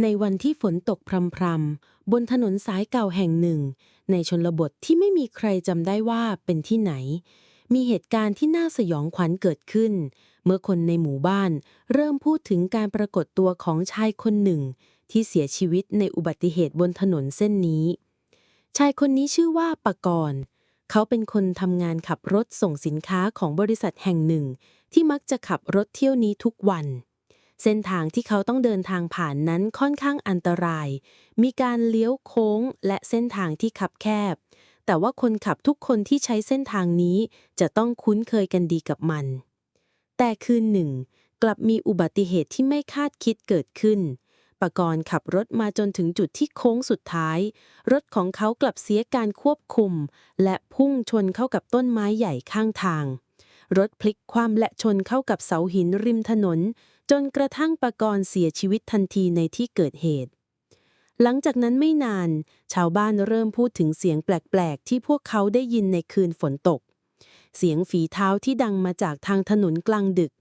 ในวันที่ฝนตกพรำๆ บนถนนสายเก่าแห่งหนึ่ง ในชนบทที่ไม่มีใครจำได้ว่าเป็นที่ไหน มีเหตุการณ์ที่น่าสยองขวัญเกิดขึ้น เมื่อคนในหมู่บ้านเริ่มพูดถึงการปรากฏตัวของชายคนหนึ่ง ที่เสียชีวิตในอุบัติเหตุบนถนนเส้นนี้ ชายคนนี้ชื่อว่าปกรณ์เขาเป็นคนทำงานขับรถส่งสินค้าของบริษัทแห่งหนึ่ง ที่มักจะขับรถเที่ยวนี้ทุกวัน เส้นทางที่เขาต้องเดินทางผ่านนั้นค่อนข้างอันตราย มีการเลี้ยวโค้งและเส้นทางที่คับแคบ แต่ว่าคนขับทุกคนที่ใช้เส้นทางนี้จะต้องคุ้นเคยกันดีกับมัน แต่คืนหนึ่ง กลับมีอุบัติเหตุที่ไม่คาดคิดเกิดขึ้นปกรณ์ขับรถมาจนถึงจุดที่โค้งสุดท้าย รถของเขากลับเสียการควบคุม และพุ่งชนเข้ากับต้นไม้ใหญ่ข้างทาง รถพลิกคว่ำและชนเข้ากับเสาหินริมถนน จนกระทั่งปกรณ์เสียชีวิตทันทีในที่เกิดเหตุ หลังจากนั้นไม่นาน ชาวบ้านเริ่มพูดถึงเสียงแปลกๆ ที่พวกเขาได้ยินในคืนฝนตก เสียงฝีเท้าที่ดังมาจากทางถนนกลางดึก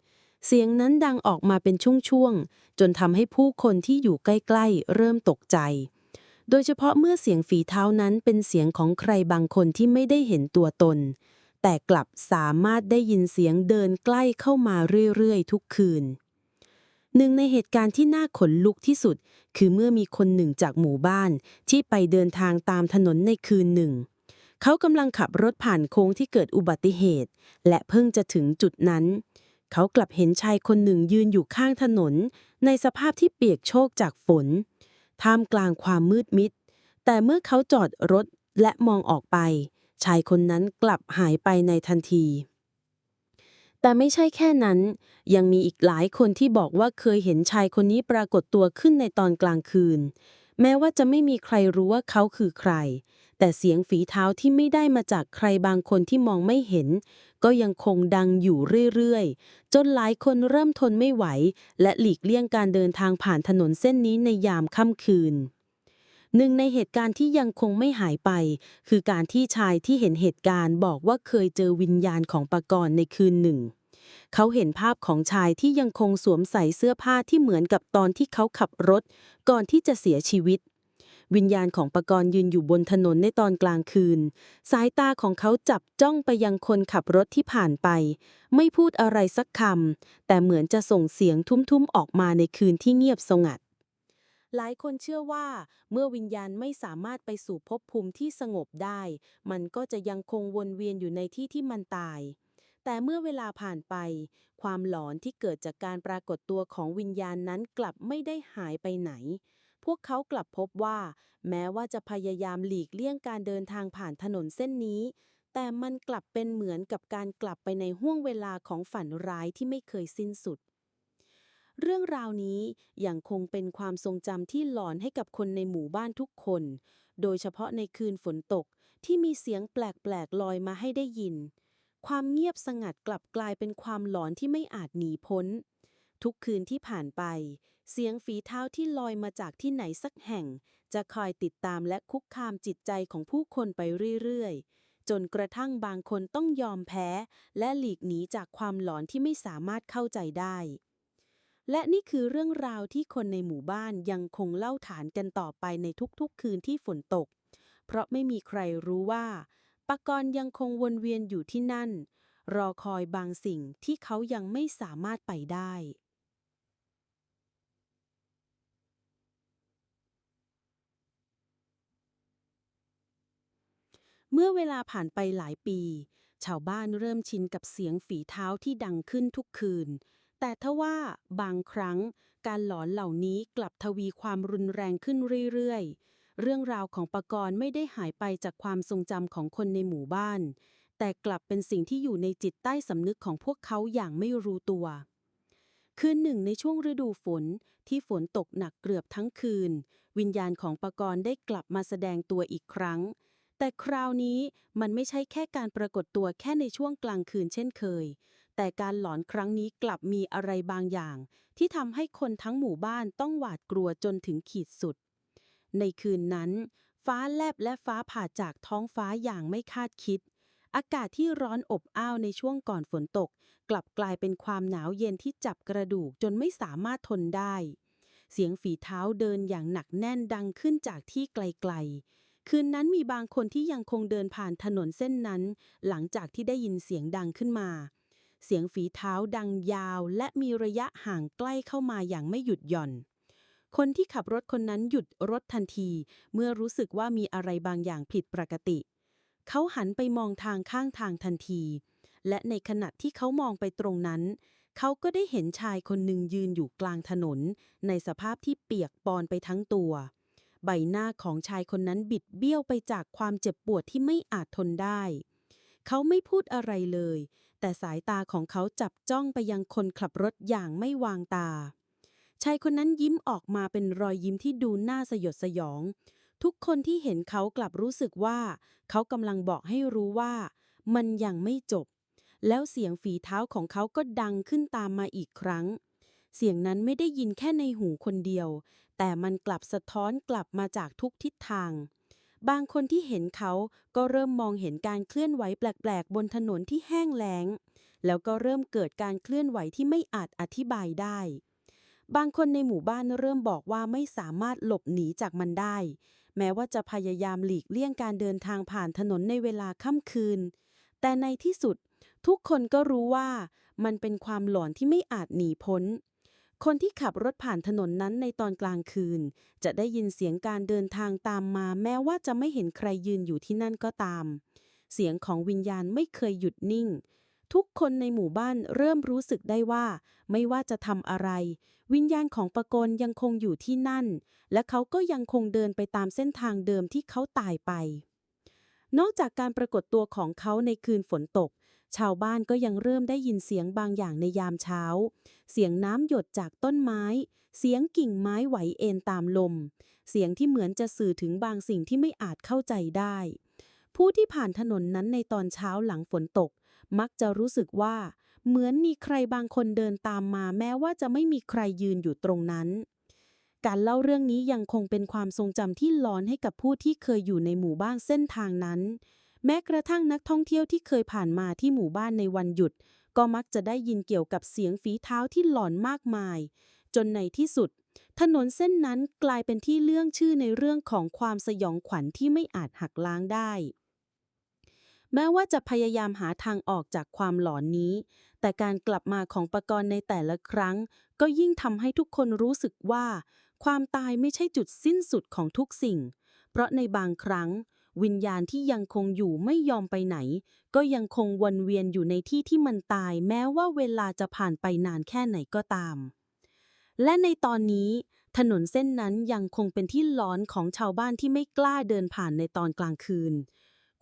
เสียงนั้นดังออกมาเป็นช่วงๆ จนทำให้ผู้คนที่อยู่ใกล้ๆ เริ่มตกใจ โดยเฉพาะเมื่อเสียงฝีเท้านั้นเป็นเสียงของใครบางคนที่ไม่ได้เห็นตัวตน แต่กลับสามารถได้ยินเสียงเดินใกล้เข้ามาเรื่อยๆ ทุกคืน หนึ่งในเหตุการณ์ที่น่าขนลุกที่สุด คือเมื่อมีคนหนึ่งจากหมู่บ้านที่ไปเดินทางตามถนนในคืนหนึ่ง เขากำลังขับรถผ่านโค้งที่เกิดอุบัติเหตุ และเพิ่งจะถึงจุดนั้น เขากลับเห็นชายคนหนึ่งยืนอยู่ข้างถนน ในสภาพที่เปียกโชกจากฝน ท่ามกลางความมืดมิด แต่เมื่อเขาจอดรถและมองออกไป ชายคนนั้นกลับหายไปในทันที แต่ไม่ใช่แค่นั้น ยังมีอีกหลายคนที่บอกว่าเคยเห็นชายคนนี้ปรากฏตัวขึ้นในตอนกลางคืน แม้ว่าจะไม่มีใครรู้ว่าเขาคือใคร แต่เสียงฝีเท้าที่ไม่ได้มาจากใครบางคนที่มองไม่เห็น ก็ยังคงดังอยู่เรื่อยๆ จนหลายคนเริ่มทนไม่ไหว และหลีกเลี่ยงการเดินทางผ่านถนนเส้นนี้ในยามค่ำคืน หนึ่งในเหตุการณ์ที่ยังคงไม่หายไป คือการที่ชายที่เห็นเหตุการณ์บอกว่าเคยเจอวิญญาณของปากรณ์ในคืนหนึ่ง เขาเห็นภาพของชายที่ยังคงสวมใส่เสื้อผ้าที่เหมือนกับตอนที่เขาขับรถ ก่อนที่จะเสียชีวิต วิญญาณของปกรณ์ยืนอยู่บนถนนในตอนกลางคืน สายตาของเขาจับจ้องไปยังคนขับรถที่ผ่านไป ไม่พูดอะไรสักคำแต่เหมือนจะส่งเสียงทุ้มๆออกมาในคืนที่เงียบสงัด หลายคนเชื่อว่า เมื่อวิญญาณไม่สามารถไปสู่ภพภูมิที่สงบได้ มันก็จะยังคงวนเวียนอยู่ในที่ที่มันตาย แต่เมื่อเวลาผ่านไป ความหลอนที่เกิดจากการปรากฏตัวของวิญญาณนั้นกลับไม่ได้หายไปไหน พวกเขากลับพบว่า แม้ว่าจะพยายามหลีกเลี่ยงการเดินทางผ่านถนนเส้นนี้ แต่มันกลับเป็นเหมือนกับการกลับไปในห้วงเวลาของฝันร้ายที่ไม่เคยสิ้นสุด เรื่องราวนี้ยังคงเป็นความทรงจำที่หลอนให้กับคนในหมู่บ้านทุกคน โดยเฉพาะในคืนฝนตกที่มีเสียงแปลกๆลอยมาให้ได้ยิน ความเงียบสงัดกลับกลายเป็นความหลอนที่ไม่อาจหนีพ้น ทุกคืนที่ผ่านไป เสียงฝีเท้าที่ลอยมาจากที่ไหนสักแห่ง จะคอยติดตามและคุกคามจิตใจของผู้คนไปเรื่อยๆจนกระทั่งบางคนต้องยอมแพ้ และหลีกหนีจากความหลอนที่ไม่สามารถเข้าใจได้ และนี่คือเรื่องราวที่คนในหมู่บ้านยังคงเล่าฐานกันต่อไปในทุกๆ คืนที่ฝนตก เพราะไม่มีใครรู้ว่าปากรยังคงวนเวียนอยู่ที่นั่น รอคอยบางสิ่งที่เขายังไม่สามารถไปได้ เมื่อเวลาผ่านไปหลายปี ชาวบ้านเริ่มชินกับเสียงฝีเท้าที่ดังขึ้นทุกคืน แต่ทว่าบางครั้งการหลอนเหล่านี้กลับทวีความรุนแรงขึ้นเรื่อยๆ เรื่องราวของปกรณ์ไม่ได้หายไปจากความทรงจำของคนในหมู่บ้าน แต่กลับเป็นสิ่งที่อยู่ในจิตใต้สำนึกของพวกเขาอย่างไม่รู้ตัว คืนหนึ่งในช่วงฤดูฝนที่ฝนตกหนักเกือบทั้งคืน วิญญาณของปกรณ์ได้กลับมาแสดงตัวอีกครั้ง แต่คราวนี้มันไม่ใช่แค่การปรากฏตัวแค่ในช่วงกลางคืนเช่นเคย แต่การหลอนครั้งนี้กลับมีอะไรบางอย่าง ที่ทำให้คนทั้งหมู่บ้านต้องหวาดกลัวจนถึงขีดสุด ในคืนนั้น ฟ้าแลบและฟ้าผ่าจากท้องฟ้าอย่างไม่คาดคิด อากาศที่ร้อนอบอ้าวในช่วงก่อนฝนตก กลับกลายเป็นความหนาวเย็นที่จับกระดูกจนไม่สามารถทนได้ เสียงฝีเท้าเดินอย่างหนักแน่นดังขึ้นจากที่ไกลๆคืนนั้นมีบางคนที่ยังคงเดินผ่านถนนเส้นนั้น หลังจากที่ได้ยินเสียงดังขึ้นมา เสียงฝีเท้าดังยาวและมีระยะห่างใกล้เข้ามาอย่างไม่หยุดหย่อน คนที่ขับรถคนนั้นหยุดรถทันที เมื่อรู้สึกว่ามีอะไรบางอย่างผิดปกติ เขาหันไปมองทางข้างทางทันที และในขณะที่เขามองไปตรงนั้น เขาก็ได้เห็นชายคนหนึ่งยืนอยู่กลางถนน ในสภาพที่เปียกปอนไปทั้งตัว ใบหน้าของชายคนนั้นบิดเบี้ยวไปจากความเจ็บปวดที่ไม่อาจทนได้เขาไม่พูดอะไรเลย แต่สายตาของเขาจับจ้องไปยังคนขับรถอย่างไม่วางตา ชายคนนั้นยิ้มออกมาเป็นรอยยิ้มที่ดูน่าสยดสยอง ทุกคนที่เห็นเขากลับรู้สึกว่า เขากำลังบอกให้รู้ว่า มันยังไม่จบ แล้วเสียงฝีเท้าของเขาก็ดังขึ้นตามมาอีกครั้ง เสียงนั้นไม่ได้ยินแค่ในหูคนเดียว แต่มันกลับสะท้อนกลับมาจากทุกทิศทาง บางคนที่เห็นเขาก็เริ่มมองเห็นการเคลื่อนไหวแปลกๆ บนถนนที่แห้งแล้ง แล้วก็เริ่มเกิดการเคลื่อนไหวที่ไม่อาจอธิบายได้ บางคนในหมู่บ้านเริ่มบอกว่าไม่สามารถหลบหนีจากมันได้ แม้ว่าจะพยายามหลีกเลี่ยงการเดินทางผ่านถนนในเวลาค่ำคืน แต่ในที่สุด ทุกคนก็รู้ว่ามันเป็นความหลอนที่ไม่อาจหนีพ้น คนที่ขับรถผ่านถนนนั้นในตอนกลางคืน จะได้ยินเสียงการเดินทางตามมา แม้ว่าจะไม่เห็นใครยืนอยู่ที่นั่นก็ตาม เสียงของวิญญาณไม่เคยหยุดนิ่ง ทุกคนในหมู่บ้านเริ่มรู้สึกได้ว่า ไม่ว่าจะทำอะไร วิญญาณของปกรณ์ยังคงอยู่ที่นั่น และเขาก็ยังคงเดินไปตามเส้นทางเดิมที่เขาตายไป นอกจากการปรากฏตัวของเขาในคืนฝนตก ชาวบ้านก็ยังเริ่มได้ยินเสียงบางอย่างในยามเช้า เสียงน้ำหยดจากต้นไม้ เสียงกิ่งไม้ไหวเอ็นตามลม เสียงที่เหมือนจะสื่อถึงบางสิ่งที่ไม่อาจเข้าใจได้ ผู้ที่ผ่านถนนนั้นในตอนเช้าหลังฝนตก มักจะรู้สึกว่า เหมือนมีใครบางคนเดินตามมาแม้ว่าจะไม่มีใครยืนอยู่ตรงนั้น การเล่าเรื่องนี้ยังคงเป็นความทรงจำที่หลอนให้กับผู้ที่เคยอยู่ในหมู่บ้านเส้นทางนั้น แม้กระทั่งนักท่องเที่ยวที่เคยผ่านมาที่หมู่บ้านในวันหยุด ก็มักจะได้ยินเกี่ยวกับเสียงฝีเท้าที่หลอนมากมาย จนในที่สุด ถนนเส้นนั้นกลายเป็นที่เลื่องชื่อในเรื่องของความสยองขวัญที่ไม่อาจหักล้างได้ แม้ว่าจะพยายามหาทางออกจากความหลอนนี้ แต่การกลับมาของปกรณ์ในแต่ละครั้ง ก็ยิ่งทำให้ทุกคนรู้สึกว่า ความตายไม่ใช่จุดสิ้นสุดของทุกสิ่ง เพราะในบางครั้ง วิญญาณที่ยังคงอยู่ไม่ยอมไปไหน ก็ยังคงวนเวียนอยู่ในที่ที่มันตาย แม้ว่าเวลาจะผ่านไปนานแค่ไหนก็ตาม และในตอนนี้ ถนนเส้นนั้นยังคงเป็นที่หลอนของชาวบ้านที่ไม่กล้าเดินผ่านในตอนกลางคืน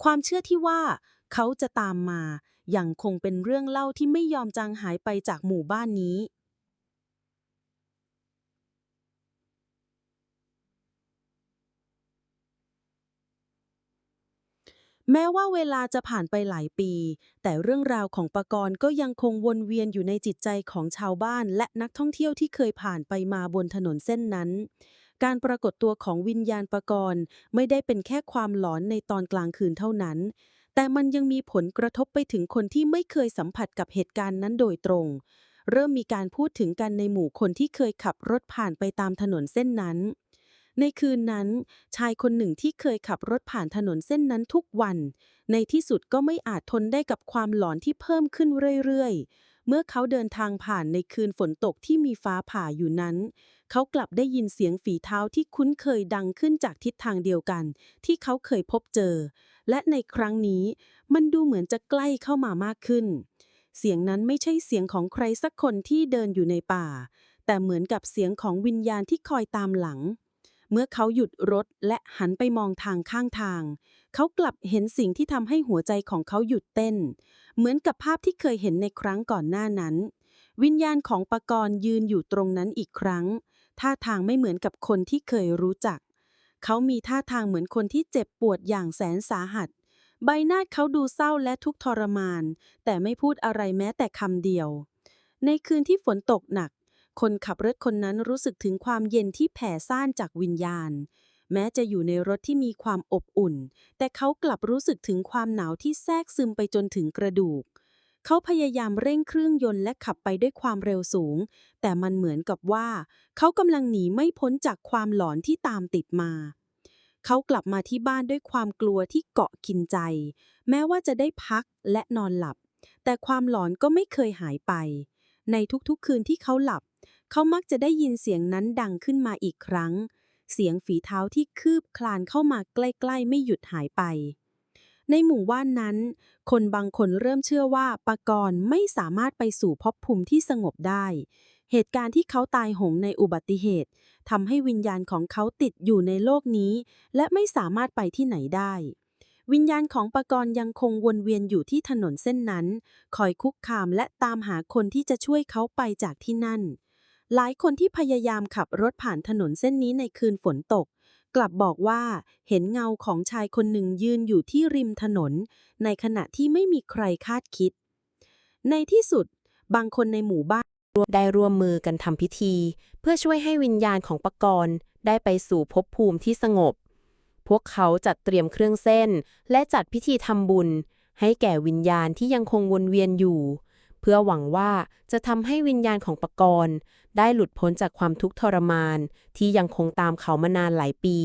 ความเชื่อที่ว่า เขาจะตามมายังคงเป็นเรื่องเล่าที่ไม่ยอมจางหายไปจากหมู่บ้านนี้ แม้ว่าเวลาจะผ่านไปหลายปี แต่เรื่องราวของปะกรณ์ก็ยังคงวนเวียนอยู่ในจิตใจของชาวบ้าน และนักท่องเที่ยวที่เคยผ่านไปมาบนถนนเส้นนั้น การปรากฏตัวของวิญญาณปะกรณ์ไม่ได้เป็นแค่ความหลอนในตอนกลางคืนเท่านั้น แต่มันยังมีผลกระทบไปถึงคนที่ไม่เคยสัมผัสกับเหตุการณ์นั้นโดยตรง เริ่มมีการพูดถึงกันในหมู่คนที่เคยขับรถผ่านไปตามถนนเส้นนั้น ในคืนนั้น ชายคนหนึ่งที่เคยขับรถผ่านถนนเส้นนั้นทุกวัน ในที่สุดก็ไม่อาจทนได้กับความหลอนที่เพิ่มขึ้นเรื่อยๆ เมื่อเขาเดินทางผ่านในคืนฝนตกที่มีฟ้าผ่าอยู่นั้น เขากลับได้ยินเสียงฝีเท้าที่คุ้นเคยดังขึ้นจากทิศทางเดียวกัน ที่เขาเคยพบเจอ และในครั้งนี้ มันดูเหมือนจะใกล้เข้ามามากขึ้น เสียงนั้นไม่ใช่เสียงของใครสักคนที่เดินอยู่ในป่า แต่เหมือนกับเสียงของวิญญาณที่คอยตามหลัง เมื่อเขาหยุดรถและหันไปมองทางข้างทาง เขากลับเห็นสิ่งที่ทำให้หัวใจของเขาหยุดเต้น เหมือนกับภาพที่เคยเห็นในครั้งก่อนหน้านั้น วิญญาณของปกรณ์ยืนอยู่ตรงนั้นอีกครั้ง ท่าทางไม่เหมือนกับคนที่เคยรู้จัก เขามีท่าทางเหมือนคนที่เจ็บปวดอย่างแสนสาหัส ใบหน้าเขาดูเศร้าและทุกข์ทรมาน แต่ไม่พูดอะไรแม้แต่คำเดียว ในคืนที่ฝนตกหนัก คนขับรถคนนั้นรู้สึกถึงความเย็นที่แผ่ซ่านจากวิญญาณ แม้จะอยู่ในรถที่มีความอบอุ่น แต่เขากลับรู้สึกถึงความหนาวที่แทรกซึมไปจนถึงกระดูก เขาพยายามเร่งเครื่องยนต์และขับไปด้วยความเร็วสูง แต่มันเหมือนกับว่า เขากำลังหนีไม่พ้นจากความหลอนที่ตามติดมาเขากลับมาที่บ้านด้วยความกลัวที่เกาะกินใจ แม้ว่าจะได้พักและนอนหลับ แต่ความหลอนก็ไม่เคยหายไป ในทุกๆคืนที่เขาหลับ เขามักจะได้ยินเสียงนั้นดังขึ้นมาอีกครั้ง เสียงฝีเท้าที่คืบคลานเข้ามาใกล้ๆ ไม่หยุดหายไป ในหมู่บ้านนั้น คนบางคนเริ่มเชื่อว่าปากรณ์ไม่สามารถไปสู่ภพภูมิที่สงบได้ เหตุการณ์ที่เขาตายโหงในอุบัติเหตุทำให้วิญญาณของเขาติดอยู่ในโลกนี้ และไม่สามารถไปที่ไหนได้ วิญญาณของปกรณ์ยังคงวนเวียนอยู่ที่ถนนเส้นนั้น คอยคุกคามและตามหาคนที่จะช่วยเขาไปจากที่นั่น หลายคนที่พยายามขับรถผ่านถนนเส้นนี้ในคืนฝนตก กลับบอกว่าเห็นเงาของชายคนหนึ่งยืนอยู่ที่ริมถนน ในขณะที่ไม่มีใครคาดคิด ในที่สุด บางคนในหมู่บ้านได้ร่วมมือกันทำพิธี เพื่อช่วยให้วิญญาณของปกรณ์ได้ไปสู่ภพภูมิที่สงบ พวกเขาจัดเตรียมเครื่องเส้น และจัดพิธีทำบุญ ให้แก่วิญญาณที่ยังคงวนเวียนอยู่ เพื่อหวังว่าจะทำให้วิญญาณของปกรณ์ ได้หลุดพ้นจากความทุกข์ทรมาน ที่ยังคงตามเขามานานหลายปี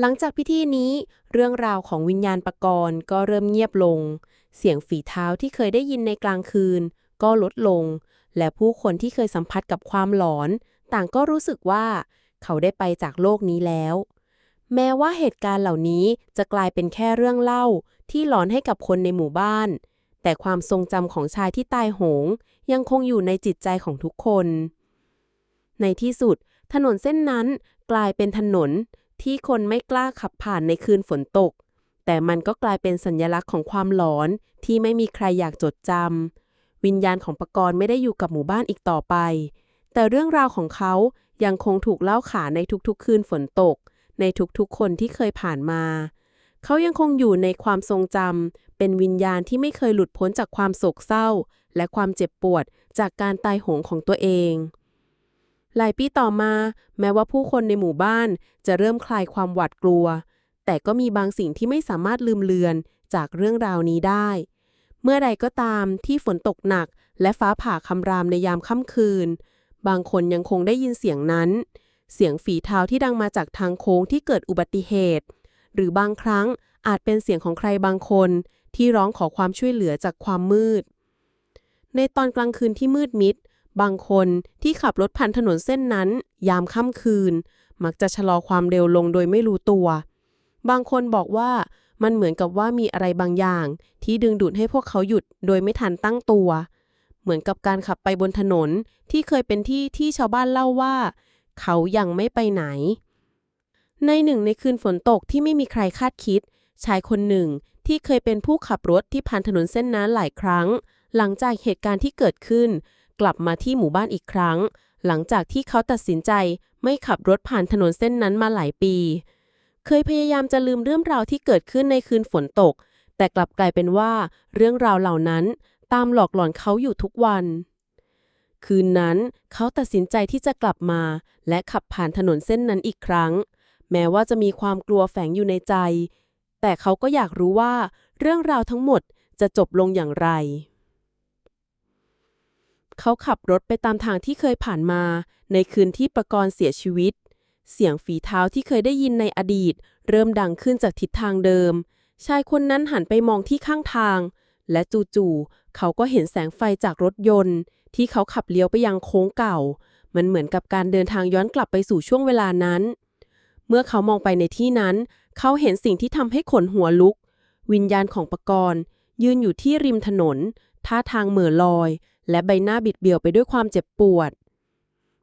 หลังจากพิธีนี้ เรื่องราวของวิญญาณปกรณ์ก็เริ่มเงียบลง เสียงฝีเท้าที่เคยได้ยินในกลางคืน ก็ลดลง และผู้คนที่เคยสัมผัสกับความหลอน ต่างก็รู้สึกว่า เขาได้ไปจากโลกนี้แล้ว แม้ว่าเหตุการณ์เหล่านี้จะกลายเป็นแค่เรื่องเล่าที่หลอนให้กับคนในหมู่บ้าน แต่ความทรงจำของชายที่ตายโหง ยังคงอยู่ในจิตใจของทุกคน ในที่สุด ถนนเส้นนั้นกลายเป็นถนนที่คนไม่กล้าขับผ่านในคืนฝนตก แต่มันก็กลายเป็นสัญลักษณ์ของความหลอนที่ไม่มีใครอยากจดจำวิญญาณของปกรณ์ไม่ได้อยู่กับหมู่บ้านอีกต่อไป แต่เรื่องราวของเขายังคงถูกเล่าขานในทุกๆ คืนฝนตก ในทุกๆคนที่เคยผ่านมา เขายังคงอยู่ในความทรงจำเป็นวิญญาณที่ไม่เคยหลุดพ้นจากความโศกเศร้า และความเจ็บปวดจากการตายโหงของตัวเอง หลายปีต่อมา แม้ว่าผู้คนในหมู่บ้านจะเริ่มคลายความหวาดกลัว แต่ก็มีบางสิ่งที่ไม่สามารถลืมเลือนจากเรื่องราวนี้ได้ เมื่อใดก็ตามที่ฝนตกหนัก และฟ้าผ่าคำรามในยามค่ำคืน บางคนยังคงได้ยินเสียงนั้น เสียงฝีเท้าที่ดังมาจากทางโค้งที่เกิดอุบัติเหตุ หรือบางครั้งอาจเป็นเสียงของใครบางคน ที่ร้องขอความช่วยเหลือจากความมืด ในตอนกลางคืนที่มืดมิด บางคนที่ขับรถผ่านถนนเส้นนั้น ยามค่ำคืน มักจะชะลอความเร็วลงโดยไม่รู้ตัว บางคนบอกว่ามันเหมือนกับว่ามีอะไรบางอย่าง ที่ดึงดูดให้พวกเขาหยุดโดยไม่ทันตั้งตัว เหมือนกับการขับไปบนถนนที่เคยเป็นที่ที่ชาวบ้านเล่าว่า เขายังไม่ไปไหน ในหนึ่งในคืนฝนตกที่ไม่มีใครคาดคิด ชายคนหนึ่งที่เคยเป็นผู้ขับรถที่ผ่านถนนเส้นนั้นหลายครั้ง หลังจากเหตุการณ์ที่เกิดขึ้น กลับมาที่หมู่บ้านอีกครั้ง หลังจากที่เขาตัดสินใจไม่ขับรถผ่านถนนเส้นนั้นมาหลายปี เคยพยายามจะลืมเรื่องราวที่เกิดขึ้นในคืนฝนตก แต่กลับกลายเป็นว่า เรื่องราวเหล่านั้น ตามหลอกหลอนเขาอยู่ทุกวัน คืนนั้นเขาตัดสินใจที่จะกลับมา และขับผ่านถนนเส้นนั้นอีกครั้ง แม้ว่าจะมีความกลัวแฝงอยู่ในใจ แต่เขาก็อยากรู้ว่า เรื่องราวทั้งหมดจะจบลงอย่างไร เขาขับรถไปตามทางที่เคยผ่านมา ในคืนที่ประกรณ์เสียชีวิต เสียงฝีเท้าที่เคยได้ยินในอดีต เริ่มดังขึ้นจากทิศทางเดิม ชายคนนั้นหันไปมองที่ข้างทาง และจู่ๆเขาก็เห็นแสงไฟจากรถยนต์ ที่เขาขับเลี้ยวไปยังโค้งเก่า มันเหมือนกับการเดินทางย้อนกลับไปสู่ช่วงเวลานั้น เมื่อเขามองไปในที่นั้น เขาเห็นสิ่งที่ทำให้ขนหัวลุก วิญญาณของปกรณ์ยืนอยู่ที่ริมถนน ท่าทางเหม่อลอย และใบหน้าบิดเบี้ยวไปด้วยความเจ็บปวด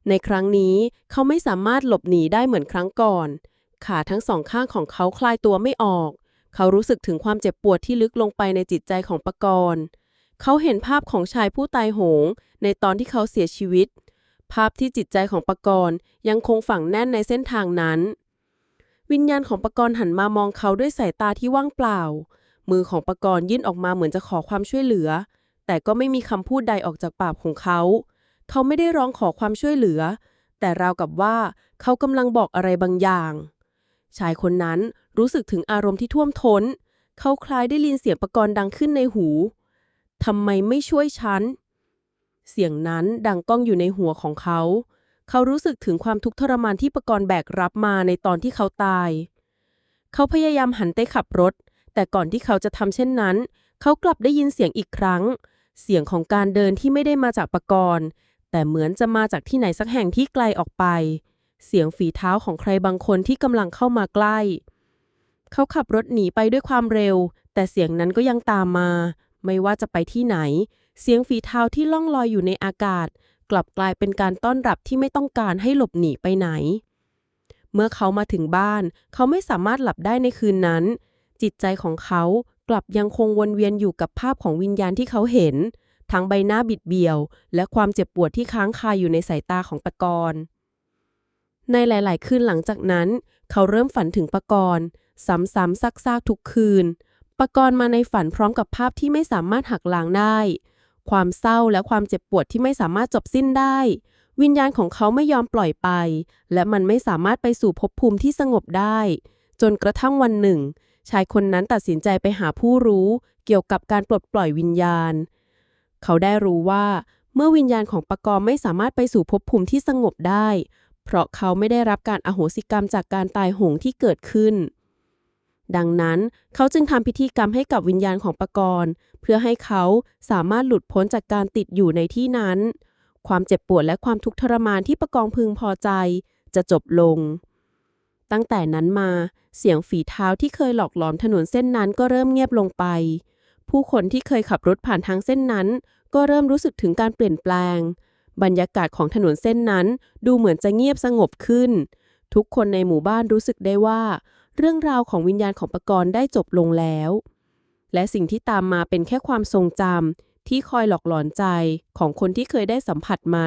ในครั้งนี้เขาไม่สามารถหลบหนีได้เหมือนครั้งก่อน ขาทั้งสองข้างของเขาคลายตัวไม่ออก เขารู้สึกถึงความเจ็บปวดที่ลึกลงไปในจิตใจของปกรณ์ เขาเห็นภาพของชายผู้ตายโหง ในตอนที่เขาเสียชีวิต ภาพที่จิตใจของปกรณ์ยังคงฝังแน่นในเส้นทางนั้น วิญญาณของปกรณ์หันมามองเขาด้วยสายตาที่ว่างเปล่า มือของปกรณ์ยื่นออกมาเหมือนจะขอความช่วยเหลือ แต่ก็ไม่มีคำพูดใดออกจากปากของเขา เขาไม่ได้ร้องขอความช่วยเหลือ แต่ราวกับว่าเขากำลังบอกอะไรบางอย่าง ชายคนนั้นรู้สึกถึงอารมณ์ที่ท่วมท้น เขาคล้ายได้ยินเสียงปกรณ์ดังขึ้นในหู ทำไมไม่ช่วยฉัน เสียงนั้นดังก้องอยู่ในหัวของเขา เขารู้สึกถึงความทุกข์ทรมานที่ปะกรณ์แบกรับมาในตอนที่เขาตาย เขาพยายามหันไปขับรถ แต่ก่อนที่เขาจะทำเช่นนั้น เขากลับได้ยินเสียงอีกครั้ง เสียงของการเดินที่ไม่ได้มาจากปะกรณ์ แต่เหมือนจะมาจากที่ไหนสักแห่งที่ไกลออกไป เสียงฝีเท้าของใครบางคนที่กำลังเข้ามาใกล้ เขาขับรถหนีไปด้วยความเร็ว แต่เสียงนั้นก็ยังตามมา ไม่ว่าจะไปที่ไหน เสียงฝีเท้าที่ล่องลอยอยู่ในอากาศ กลับกลายเป็นการต้อนรับที่ไม่ต้องการให้หลบหนีไปไหน เมื่อเขามาถึงบ้าน เขาไม่สามารถหลับได้ในคืนนั้น จิตใจของเขากลับยังคงวนเวียนอยู่กับภาพของวิญญาณที่เขาเห็น ทั้งใบหน้าบิดเบี้ยว และความเจ็บปวดที่ค้างคาอยู่ในสายตาของปะกรณ์ในหลาย ๆ คืนหลังจากนั้น เขาเริ่มฝันถึงปะกรณ์ซ้ำๆซากๆทุกคืน ปกรณ์มาในฝันพร้อมกับภาพที่ไม่สามารถหักล้างได้ ความเศร้าและความเจ็บปวดที่ไม่สามารถจบสิ้นได้ วิญญาณของเขาไม่ยอมปล่อยไป และมันไม่สามารถไปสู่ภพภูมิที่สงบได้ จนกระทั่งวันหนึ่ง ชายคนนั้นตัดสินใจไปหาผู้รู้เกี่ยวกับการปลดปล่อยวิญญาณ เขาได้รู้ว่า เมื่อวิญญาณของปกรณ์ไม่สามารถไปสู่ภพภูมิที่สงบได้ เพราะเขาไม่ได้รับการอโหสิกรรมจากการตายโหงที่เกิดขึ้น ดังนั้นเขาจึงทำพิธีกรรมให้กับวิญญาณของปกรณ์ เพื่อให้เขาสามารถหลุดพ้นจากการติดอยู่ในที่นั้น ความเจ็บปวดและความทุกข์ทรมานที่ปกรณ์พึงพอใจ จะจบลง ตั้งแต่นั้นมาเสียงฝีเท้าที่เคยหลอกหลอนถนนเส้นนั้นก็เริ่มเงียบลงไป ผู้คนที่เคยขับรถผ่านทางเส้นนั้น ก็เริ่มรู้สึกถึงการเปลี่ยนแปลง บรรยากาศของถนนเส้นนั้น ดูเหมือนจะเงียบสงบขึ้น ทุกคนในหมู่บ้านรู้สึกได้ว่า เรื่องราวของวิญญาณของปกรณ์ได้จบลงแล้ว และสิ่งที่ตามมาเป็นแค่ความทรงจำที่คอยหลอกหลอนใจของคนที่เคยได้สัมผัสมา